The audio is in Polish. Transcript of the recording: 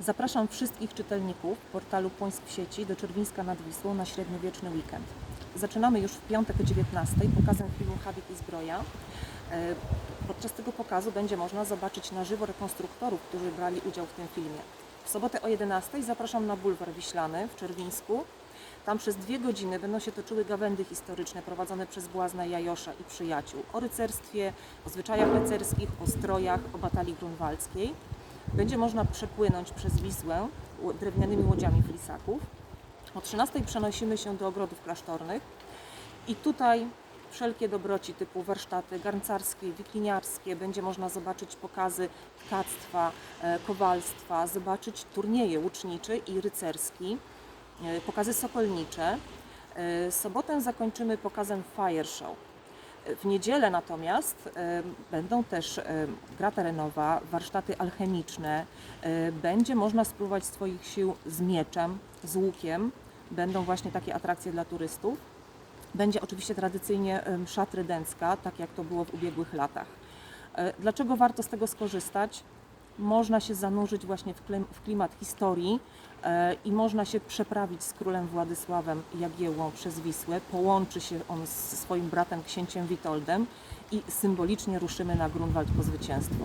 Zapraszam wszystkich czytelników portalu Płońsk w sieci do Czerwińska nad Wisłą na średniowieczny weekend. Zaczynamy już w piątek o 19 pokazem filmu Habit i Zbroja. E, Podczas tego pokazu będzie można zobaczyć na żywo rekonstruktorów, którzy brali udział w tym filmie. W sobotę o 11 zapraszam na Bulwar Wiślany w Czerwińsku. Tam przez dwie godziny będą się toczyły gawędy historyczne prowadzone przez Błazna Jajosza i przyjaciół o rycerstwie, o zwyczajach rycerskich, o strojach, o batalii grunwaldzkiej. Będzie można przepłynąć przez Wisłę drewnianymi łodziami flisaków. O 13 przenosimy się do ogrodów klasztornych i tutaj wszelkie dobroci typu warsztaty garncarskie, wikliniarskie, będzie można zobaczyć pokazy tkactwa, e, kowalstwa, zobaczyć turnieje łuczniczy i rycerski, e, pokazy sokolnicze. E, Sobotę zakończymy pokazem Fire Show. W niedzielę natomiast będą też gra terenowa, warsztaty alchemiczne, będzie można spróbować swoich sił z mieczem, z łukiem. Będą właśnie takie atrakcje dla turystów. Będzie oczywiście tradycyjnie msza trydencka, tak jak to było w ubiegłych latach. E, Dlaczego warto z tego skorzystać? Można się zanurzyć właśnie w klim- w klimat historii e, i można się przeprawić z królem Władysławem Jagiełłą przez Wisłę. Połączy się on z swoim bratem księciem Witoldem i symbolicznie ruszymy na Grunwald po zwycięstwo.